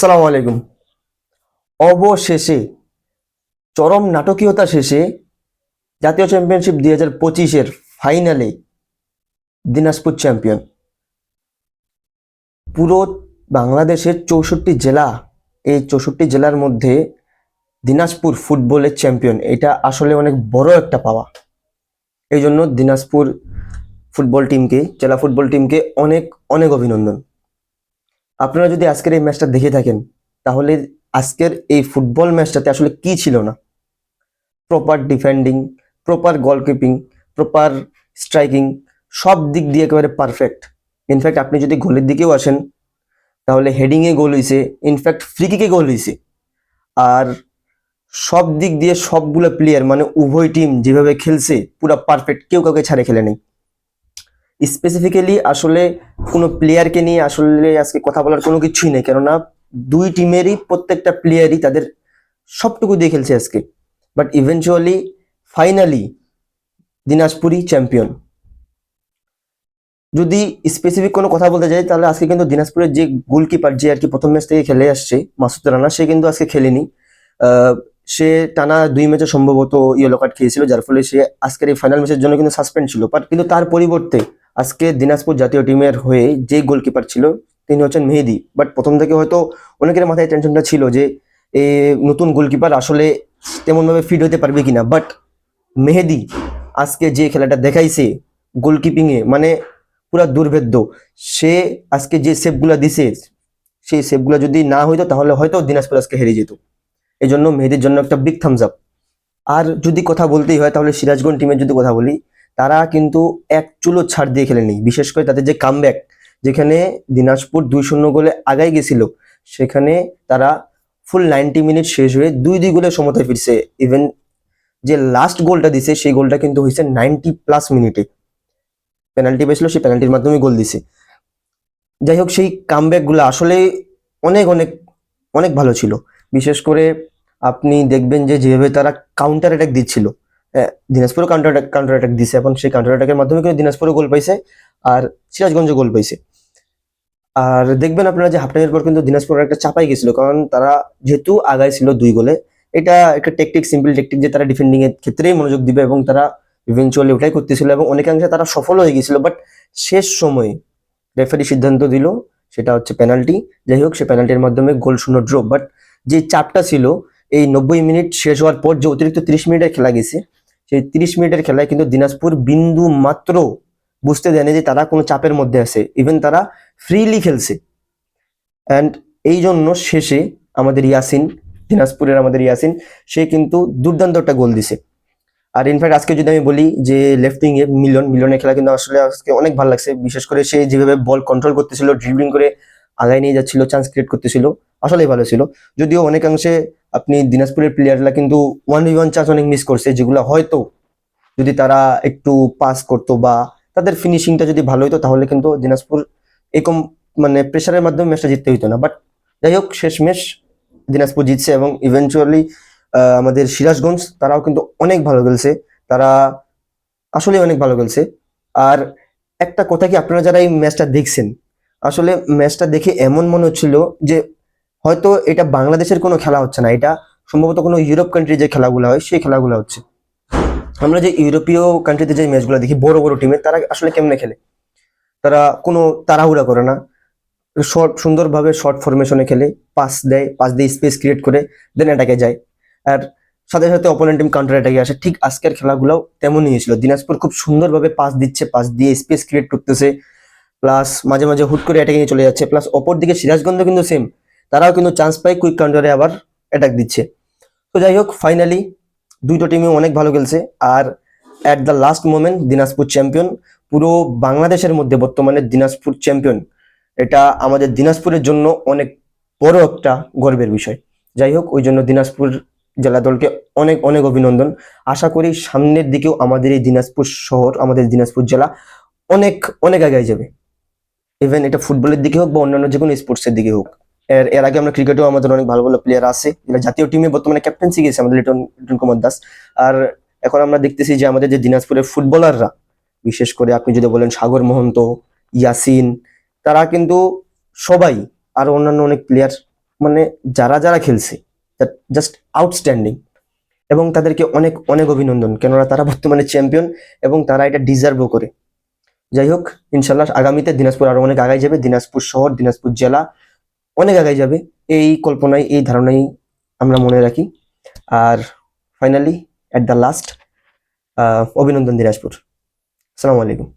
আসসালামু আলাইকুম। অবশেষে, চরম নাটকীয়তা শেষে জাতীয় চ্যাম্পিয়নশিপ দুই হাজার পঁচিশের ফাইনালে দিনাজপুর চ্যাম্পিয়ন পুরো বাংলাদেশের চৌষট্টি জেলা, এই চৌষট্টি জেলার মধ্যে দিনাজপুর ফুটবলের চ্যাম্পিয়ন এটা আসলে অনেক বড় একটা পাওয়া। এই জন্য দিনাজপুর ফুটবল টিমকে জেলা ফুটবল টিমকে অনেক অনেক অভিনন্দন। আপনারা যদি আজকের এই ম্যাচটা দেখে থাকেন, তাহলে আজকের এই ফুটবল ম্যাচটাতে আসলে কি ছিল না? প্রপার ডিফেন্ডিং প্রপার গোলকিপিং প্রপার স্ট্রাইকিং সব দিক দিয়ে একেবারে পারফেক্ট ইনফ্যাক্ট আপনি যদি গোলের দিকেও আসেন, তাহলে হেডিংয়ে গোল হয়েছে ইনফ্যাক্ট ফ্রিকিকে গোল হয়েছে আর সব দিক দিয়ে সবগুলো প্লেয়ার মানে উভয় টিম যেভাবে খেলছে, পুরো পারফেক্ট কেউ কাউকে ছাড়ে খেলে নেই। স্পেসিফিক্যালি আসলে কোনো প্লেয়ারকে নিয়ে আসলে আজকে কথা বলার কোনো কিছুই নেই। কেননা দুই টিমেরই প্রত্যেকটা প্লেয়ারই তাদের সবটুকু দিয়ে খেলছে আজকে। বাট ইভেনচুয়ালি ফাইনালি দিনাজপুরই চ্যাম্পিয়ন যদি স্পেসিফিক কোনো কথা বলতে যাই, তাহলে আজকে কিন্তু দিনাজপুরের যে গোলকিপার যে আর কি প্রথম ম্যাচ থেকে খেলে আসছে, মাসুদ রানা, সে কিন্তু আজকে খেলেনি। সে টানা দুই ম্যাচে সম্ভবত ইয়েলো কার্ড খেয়েছিল, যার ফলে সে আজকের এই ফাইনাল ম্যাচের জন্য কিন্তু সাসপেন্ড ছিল। বাট কিন্তু তার পরিবর্তে আজকে দিনাজপুর জাতীয় টিমের হয়ে যে গোলকিপার ছিল, তিনি হচ্ছেন মেহেদি। বাট প্রথম থেকে হয়তো অনেকের মাথায় টেনশনটা ছিল যে, এ নতুন গোলকিপার আসলে তেমনভাবে ফিট হতে পারবে কিনা। বাট মেহেদি আজকে যে খেলাটা দেখাইছে গোলকিপিংয়ে মানে পুরা দুর্ভেদ্য। সে আজকে যে সেভগুলা দিছে, সেই সেভগুলা যদি না হইতো, তাহলে হয়তো দিনাজপুর আজকে হেরে যেত। এই জন্য মেহেদির জন্য একটা বিগ থামস আপ আর যদি কথা বলতেই হয়, তাহলে সিরাজগঞ্জ টিমের যদি কথা বলি তারা কিন্তু এক চুলো ছাড় দিয়ে খেলেনি। বিশেষ করে তাদের যে কামব্যাক যেখানে দিনাজপুর দুই শূন্য গোলে আগাই গেছিল, সেখানে তারা ফুল নাইনটি মিনিট শেষ হয়ে দুই দুই গোলে সমতায় ফিরছে। ইভেন যে লাস্ট গোলটা দিছে, সেই গোলটা কিন্তু হয়েছে নাইনটি প্লাস মিনিটে পেনাল্টি পেয়েছিল, সেই পেনাল্টির মাধ্যমে গোল দিছে। যাই হোক, সেই কামব্যাকগুলো আসলে অনেক অনেক অনেক ভালো ছিল। বিশেষ করে আপনি দেখবেন যে যেভাবে তারা কাউন্টার অ্যাটাক দিচ্ছিল। দিনাজপুরও কাউন্টার কাউন্টার অ্যাটাক দিছে। এবং সেই কাউন্টার অ্যাটাকের মাধ্যমে কিন্তু দিনাজপুরও গোল পাইছে আর সিরাজগঞ্জও গোল পাইছে। আর দেখবেন আপনারা যে হাফ টাইমের পর কিন্তু দিনাজপুর একটা চাপাই গেছিল, কারণ তারা যেহেতু আগায় ছিল দুই গোলে, এটা একটা টেকটিক সিম্পল টেকটিক যে তারা ডিফেন্ডিং এর ক্ষেত্রেই মনোযোগ দিবে এবং তারা ইভেনচুয়ালি ওটাই করতেছিল এবং অনেকাংশে তারা সফল হয়ে গেছিল। বাট শেষ সময়ে রেফারি সিদ্ধান্ত দিল, সেটা হচ্ছে পেনাল্টি যাই হোক, সে পেনাল্টির মাধ্যমে গোল শূন্য ড্র বাট যে চাপটা ছিল, এই নব্বই মিনিট শেষ হওয়ার পর যে অতিরিক্ত তিরিশ মিনিটের খেলা গেছে সেই তিরিশ মিনিটের খেলায় কিন্তু দিনাজপুর বিন্দু মাত্র বুঝতে দেয়নি যে তারা কোনো চাপের মধ্যে আছে। ইভেন তারা ফ্রিলি খেলছে। অ্যান্ড এই জন্য শেষে আমাদের ইয়াসিন, দিনাজপুরের আমাদের ইয়াসিন, সে কিন্তু দুর্দান্ত একটা গোল দিছে। আর ইনফ্যাক্ট আজকে যদি আমি বলি যে লেফট মিলন, মিলনের খেলা কিন্তু আসলে আজকে অনেক ভালো লাগছে। বিশেষ করে সে যেভাবে বল কন্ট্রোল করতেছিল ড্রিবলিং করে আগায় নিয়ে যাচ্ছিল চান্স ক্রিয়েট করতেছিল, আসলেই ভালো ছিল। যদিও অনেকাংশে আপনি দিনাজপুরের প্লেয়াররা কিন্তু ওয়ান ভি ওয়ান চান্স অনেক মিস করছে, যেগুলো হয়তো যদি তারা একটু পাস করতো বা তাদের ফিনিশিংটা যদি ভালো হতো তাহলে কিন্তু দিনাজপুর এরকম মানে প্রেশারের মাধ্যমে ম্যাচটা জিততে হইতো না। বাট যাই হোক, শেষমেশ দিনাজপুর জিতছে এবং ইভেনচুয়ালি আমাদের সিরাজগঞ্জ, তারাও কিন্তু অনেক ভালো খেলছে। তারা আসলে অনেক ভালো খেলছে। আর একটা কথা কি আপনারা যারা এই ম্যাচটা দেখছেন, আসলে ম্যাচটা দেখে এমন মনে হচ্ছিল যে হয়তো এটা বাংলাদেশের কোনো খেলা হচ্ছে না, এটা সম্ভবত কোনো ইউরোপ কান্ট্রি যে খেলাগুলো হয়, সেই খেলাগুলো হচ্ছে। আমরা যে ইউরোপীয় কান্ট্রিতে যে ম্যাচগুলো দেখি, বড় বড় টিমের তারা আসলে কেমনে খেলে? তারা কোনো তাড়াহুড়া করে না। শর্ট, সুন্দরভাবে শর্ট ফরমেশনে খেলে পাস দেয় পাস দিয়ে স্পেস ক্রিয়েট করে দেন অ্যাটাকে যায়। আর সাথে সাথে অপোনেন্ট টিম কাউন্টার অ্যাটাকে আসে। ঠিক আজকের খেলাগুলোও তেমনই হয়েছিল দিনাজপুর খুব সুন্দরভাবে পাস দিচ্ছে পাস দিয়ে স্পেস ক্রিয়েট করতেছে। প্লাস মাঝে মাঝে হুট করে অ্যাটাকে নিয়ে চলে যাচ্ছে। প্লাস অপর দিকে সিরাজগঞ্জ কিন্তু সেম তারাও কিন্তু চান্স পায় কুইক কাউন্টারে আবার অ্যাটাক দিচ্ছে। তো যাই হোক ফাইনালি দুটো টিমই অনেক ভালো খেলছে। আর at the last moment Dinajpur champion পুরো বাংলাদেশের মধ্যে বর্তমানে দিনাজপুর চ্যাম্পিয়ন এটা আমাদের দিনাজপুরের জন্য অনেক বড় একটা গর্বের বিষয়। যাই হোক, ওই জন্য দিনাজপুর জেলা দলকে অনেক অনেক অভিনন্দন। আশা করি সামনের দিকেও আমাদের এই দিনাজপুর শহর, আমাদের দিনাজপুর জেলা অনেক অনেক আগে যাবে। ইভেন এটা ফুটবলের দিকে হোক বা অন্যান্য যে কোনো স্পোর্টসের দিকে হোক। এর এর আগে আমরা ক্রিকেটেও আমাদের অনেক ভালো ভালো প্লেয়ার আছে। জাতীয় টিমে বর্তমানে ক্যাপ্টেন্সি গেছে আমাদের লিটন লিটন কুমার দাস। আর এখন আমরা দেখতেছি যে আমাদের যে দিনাজপুরের ফুটবলাররা বিশেষ করে আপনি যদি বলেন সাগর মহন্ত, ইয়াসিন, তারা কিন্তু সবাই আর অন্যান্য অনেক প্লেয়ার মানে যারা যারা খেলছে জাস্ট আউটস্ট্যান্ডিং এবং তাদেরকে অনেক অনেক অভিনন্দন, কেননা তারা বর্তমানে চ্যাম্পিয়ন এবং তারা এটা ডিজার্ভও করে। যাই হোক ইনশাল্লাহ আগামীতে দিনাজপুর আরও অনেক আগায় যাবে। দিনাজপুর শহর, দিনাজপুর জেলা অনেক আগে যাবে। এই কল্পনায়, এই ধারণাই আমরা মনে রাখি। আর ফাইনালি অ্যাট দ্য লাস্ট অভিনন্দন দিনাজপুর। আসসালামু আলাইকুম।